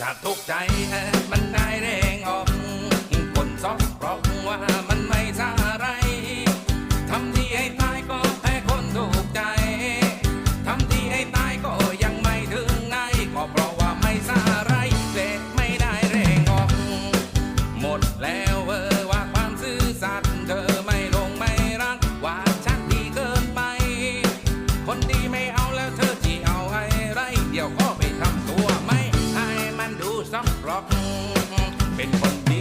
จะทุกข์ใจมันได้แรงออกคนซอกเพราะว่ามันไม่สาอะไรทำที่ให้ตายก็แพ้คนถูกใจทำที่ให้ตายก็ยังไม่ถึงไหนก็เพราะว่าไม่สาอะไรเละไม่ได้แรงออกหมดแล้วเออว่าความซื่อสัตย์เธอไม่ลงไม่รักว่าชักดีเกินไป คนดีไม่เอา อก เป็นคน